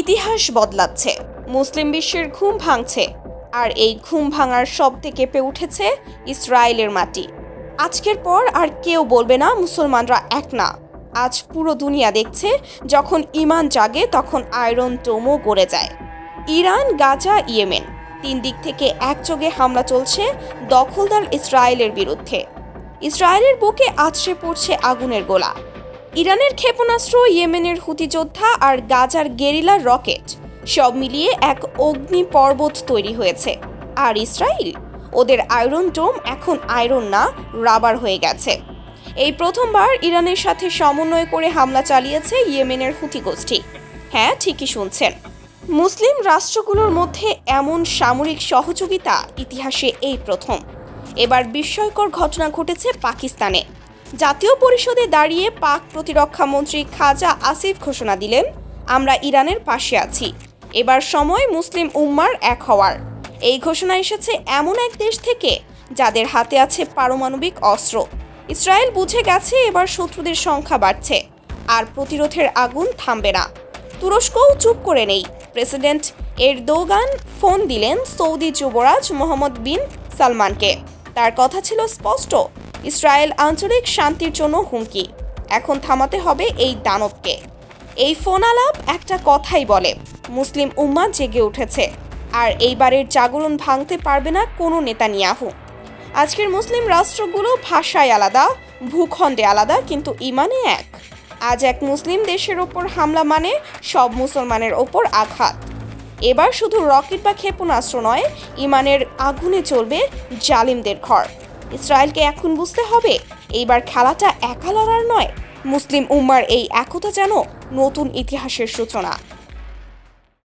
ইতিহাস বদলাচ্ছে। মুসলিম বিশ্বের ঘুম ভাঙছে, আর এই ঘুম ভাঙার শব্দে কেঁপে উঠেছে ইসরায়েলের মাটি। আজকের পর আর কেউ বলবে না মুসলমানরা এক না। আজ পুরো দুনিয়া দেখছে, যখন ইমান জাগে, তখন আয়রন টোমও গড়ে যায়। ইরান, গাজা, ইয়েমেন, তিন দিক থেকে একযোগে হামলা চলছে দখলদার ইসরায়েলের বিরুদ্ধে। ইসরায়েলের বুকে আছড়ে পড়ছে আগুনের গোলা। ইরানের ক্ষেপণাস্ত্র, ইয়েমেনের হুতি যোদ্ধা আর গাজার গেরিলা রকেট সব মিলিয়ে এক অগ্নি পর্বত তৈরি হয়েছে। আর ইসরায়েল ওদের আয়রন ডোম এখন আয়রন না, রাবার হয়ে গেছে। এই প্রথমবার ইরানের সাথে সমন্বয় করে হামলা চালিয়েছে ইয়েমেনের হুতি গোষ্ঠী। হ্যাঁ ঠিকই শুনছেন। মুসলিম রাষ্ট্রগুলোর মধ্যে এমন সামরিক সহযোগিতা ইতিহাসে এই প্রথম। এবার বিস্ময়কর ঘটনা ঘটেছে পাকিস্তানে। জাতীয় পরিষদে দাঁড়িয়ে পাক প্রতিরক্ষা মন্ত্রী খাজা আসিফ ঘোষণা দিলেন, আমরা ইরানের পাশে আছি। এবার সময় মুসলিম উম্মার এক হওয়ার। এই ঘোষণা এসেছে এমন এক দেশ থেকে যাদের হাতে আছে পারমাণবিক অস্ত্র। ইসরায়েল বুঝে গেছে এবার শত্রুদের সংখ্যা বাড়ছে, আর প্রতিরোধের আগুন থামবে না। তুরস্কও চুপ করে নেই। প্রেসিডেন্ট এরদোগান ফোন দিলেন সৌদি যুবরাজ মোহাম্মদ বিন সালমানকে। তার কথা ছিল স্পষ্ট ইসরায়েল আঞ্চলিক শান্তির জন্য হুমকি। এখন থামাতে হবে এই দানবকে। এই ফোন আলাপ একটা কথাই বলে, মুসলিম উম্মা জেগে উঠেছে। আর এইবারের জাগরণ ভাঙতে পারবে না কোনো নেতা নেতানিয়াহু। আজকের মুসলিম রাষ্ট্রগুলো ভাষায় আলাদা, ভূখণ্ডে আলাদা, কিন্তু ইমানে এক। আজ এক মুসলিম দেশের ওপর হামলা মানে সব মুসলমানের ওপর আঘাত। এবার শুধু রকেট বা ক্ষেপণাস্ত্র নয়, ইমানের আগুনে চলবে জালিমদের ঘর। ইসরায়েলকে এখন বুঝতে হবে, এইবার খেলাটা একা লড়ার নয়। মুসলিম উম্মার এই একতা যেন নতুন ইতিহাসের সূচনা।